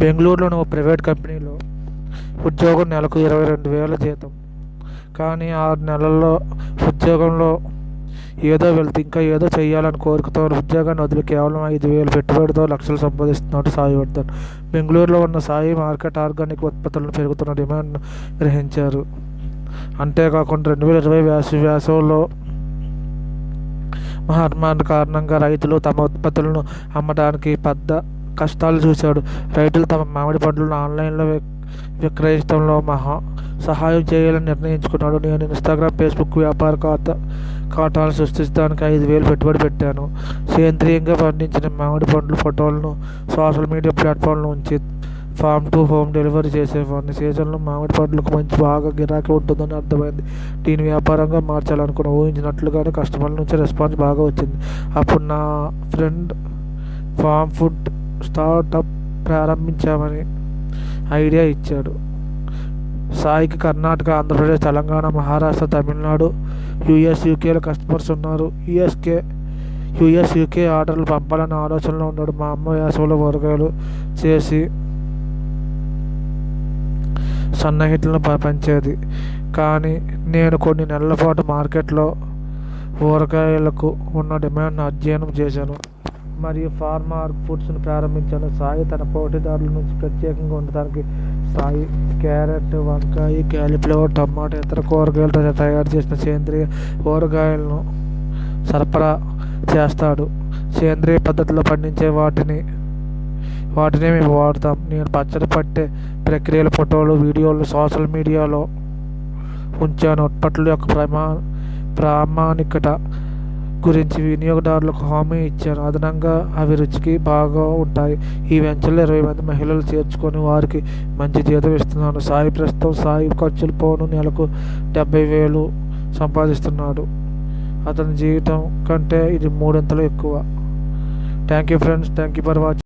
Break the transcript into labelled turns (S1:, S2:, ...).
S1: బెంగళూరులోని ఓ ప్రైవేట్ కంపెనీలో ఉద్యోగం నెలకు ఇరవై రెండు వేల జీతం. కానీ ఆరు నెలల్లో ఉద్యోగంలో ఏదో వెళ్తే ఇంకా ఏదో చేయాలని కోరికతో ఉద్యోగాన్ని వదిలి కేవలం ఐదు వేలు పెట్టుబడితో లక్షలు సంపాదిస్తున్నట్టు సాయి వర్ధన్ బెంగళూరులో ఉన్న సాయి మార్కెట్ ఆర్గానిక్ ఉత్పత్తులను పెరుగుతున్న డిమాండ్ గ్రహించారు. అంతేకాకుండా రెండు వేల ఇరవై వేసవి వేసవిలో మహమ్మారి కారణంగా రైతులు తమ ఉత్పత్తులను అమ్మడానికి పెద్ద కష్టాలు చూశాడు. రైతులు తమ మామిడి పండ్లను ఆన్లైన్లో విక్రయించడంలో మహా సహాయం చేయాలని నిర్ణయించుకున్నాడు. నేను ఇన్స్టాగ్రామ్ ఫేస్బుక్ వ్యాపార ఖాతా ఖాతాను సృష్టించడానికి ఐదు వేలు పెట్టుబడి పెట్టాను. సేంద్రియంగా పండించిన మామిడి పండ్ల ఫోటోలను సోషల్ మీడియా ప్లాట్ఫామ్లో ఉంచి ఫామ్ టు హోమ్ డెలివరీ చేసేవాడిని. సీజన్లో మామిడి పండ్లకు మంచి బాగా గిరాకీ ఉంటుందని అర్థమైంది. దీని వ్యాపారంగా మార్చాలనుకున్న ఊహించినట్లుగానే కస్టమర్ల నుంచి రెస్పాన్స్ బాగా వచ్చింది. అప్పుడు నా ఫ్రెండ్ ఫామ్ ఫుడ్ స్టార్టప్ ప్రారంభించామని ఐడియా ఇచ్చాడు. సాయికి కర్ణాటక ఆంధ్రప్రదేశ్ తెలంగాణ మహారాష్ట్ర తమిళనాడు యూఎస్ యూకేలో కస్టమర్స్ ఉన్నారు. యూఎస్కే యూఎస్ యూకే ఆర్డర్లు పంపాలన్న ఆలోచనలో ఉన్నాడు. మా అమ్మ వేసవిలో ఊరగాయలు చేసి సన్నహిట్లను పంచేది. కానీ నేను కొన్ని నెలల పాటు మార్కెట్లో ఊరగాయలకు ఉన్న డిమాండ్ను అధ్యయనం చేశాను. మరియు ఫార్మా ఫుడ్స్ను ప్రారంభించాను సాయి తన పోటీదారుల నుంచి ప్రత్యేకంగా ఉండటానికి సాయి క్యారెట్ వంకాయ క్యాలీఫ్లవర్ టమాటా ఇతర కూరగాయలతో తయారు చేసిన సేంద్రియ కూరగాయలను సరఫరా చేస్తాడు. సేంద్రియ పద్ధతిలో పండించే వాటిని వాటినే మేము వాడతాం. నేను పచ్చడి పట్టే ప్రక్రియల ఫోటోలు వీడియోలు సోషల్ మీడియాలో ఉంచాను. ఉత్పత్తుల యొక్క ప్రమా ప్రామాణికత గురించి వినియోగదారులకు హామీ ఇచ్చారు. అదనంగా అవి రుచికి బాగా ఉంటాయి. ఈ వెంచర్లో ఇరవై మంది మహిళలు చేర్చుకొని వారికి మంచి జీతం ఇస్తున్నాను సాయి ప్రస్తుతం సాయి ఖర్చులు పోను నెలకు డెబ్బై వేలు సంపాదిస్తున్నాడు. అతని జీవితం కంటే ఇది మూడింతలు ఎక్కువ. Thank you friends. Thank you for watching.